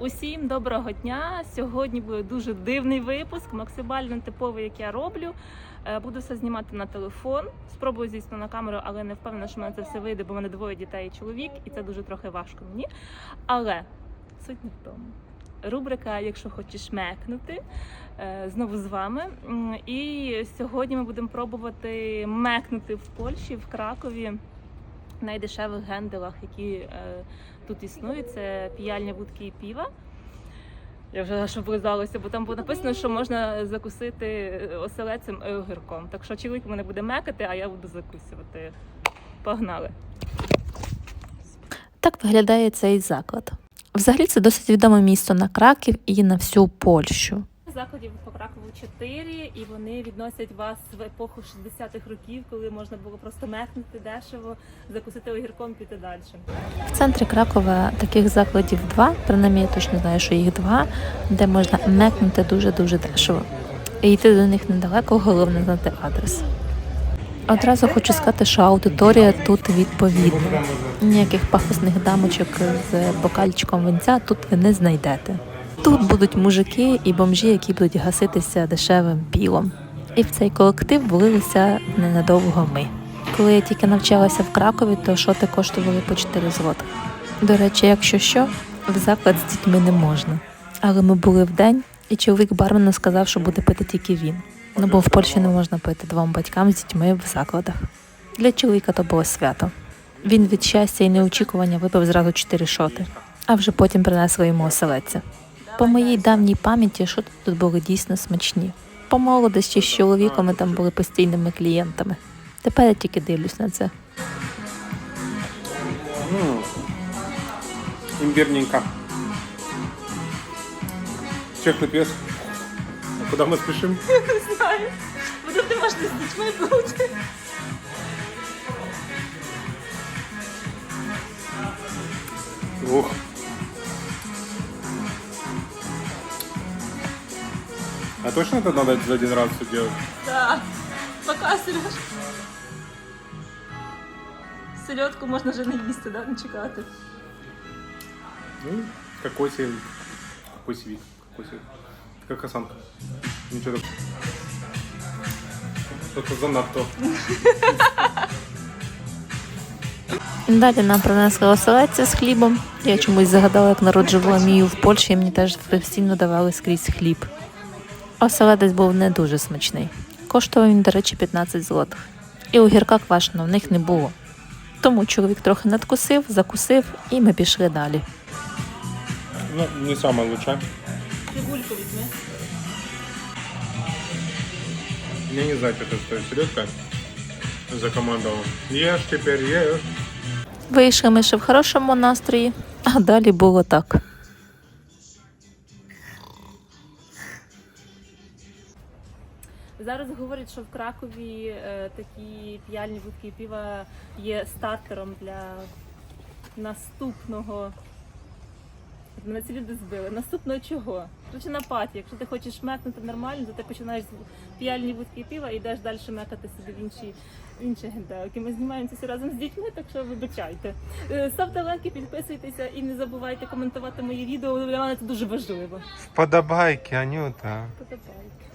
Усім доброго дня! Сьогодні буде дуже дивний випуск, максимально типовий, як я роблю. Е, Буду все знімати на телефон. Спробую, звісно, на камеру, але не впевнена, що мене це все вийде, бо в мене двоє дітей і чоловік, і це дуже трохи важко мені. Але суть не в тому. Рубрика Якщо хочеш мекнути е, знову з вами. І сьогодні ми будемо пробувати мекнути в Польщі, в Кракові, найдешевих генделах, які е, тут існують. Це піяльня вудки і піва. Я вже аж облизалася, бо там було написано, що можна закусити е, оселецем і огірком. Так що чоловік мене буде мекати, а я буду закусувати. Погнали! Так виглядає цей заклад. Взагалі це досить відоме місто на Краків і на всю Польщу. Закладів по Кракову 4, і вони відносять вас в епоху 60-х років, коли можна було просто мекнути дешево, закусити огірком, піти далі. В центрі Кракова таких закладів два, принаймні я точно знаю, що їх два, де можна мекнути дуже-дуже дешево. І йти до них недалеко, головне знати адрес. Одразу хочу сказати, що аудиторія тут відповідна. Ніяких пафосних дамочок з бокальчиком винця тут ви не знайдете. Тут будуть мужики і бомжі, які будуть гаситися дешевим пілом. І в цей колектив влилися ненадовго ми. Коли я тільки навчалася в Кракові, то шоти коштували по 4 злотих. До речі, якщо що, в заклад з дітьми не можна. Але ми були в день, і чоловік бармена сказав, що буде пити тільки він. Ну бо в Польщі не можна пити двом батькам з дітьми в закладах. Для чоловіка то було свято. Він від щастя і неочікування випив зразу чотири шоти, а вже потім принесли йому оселедця. По моїй давній пам'яті шоти тут були дійсно смачні. По молодості з чоловіком там були постійними клієнтами. Тепер я тільки дивлюсь на це. М. Имбирненько. Чехнуть вес. А куда мы спешим? Не знаю. Тут не можна з дітьми бути. Ух. А точно это надо за один раз все делать? Так. Пока, Сереж. Сельодку можна вже не їсти, да? не чекати. Ну, какой себе, какой себе, какой себе. Как осанка. Ничего так. Что-то занадто. Далі нам принесли оселедця з хлібом. Я чомусь загадала, як народжувала мію в Польщі, і мені теж постійно давали скрізь хліб. Оселедець був не дуже смачний. Коштував він, до речі, 15 злотих. І огірка квашеного в них не було. Тому чоловік трохи надкусив, закусив, і ми пішли далі. Ну, не самое лучшее. Цибульку візьми. Я не знаю, что это стоит. Селедка закомандовал. Ешь теперь, ешь. Вийшли ми ще в хорошому настрої, а далі було так. Зараз говорять, що в Кракові е, такі п'яльні вудки і піва є стартером для наступного. Мене ці люди збили. Наступного чого? Короче, на паті. Якщо ти хочеш мекнути нормально, то ти починаєш з п'яльні вудки і піва і йдеш далі мекати собі в інші, інші генделики. Ми знімаємо це разом з дітьми, так що вибачайте. Е, Ставте лайки, підписуйтеся і не забувайте коментувати мої відео. Для мене це дуже важливо. Вподобайки, Анюта. Подобайки.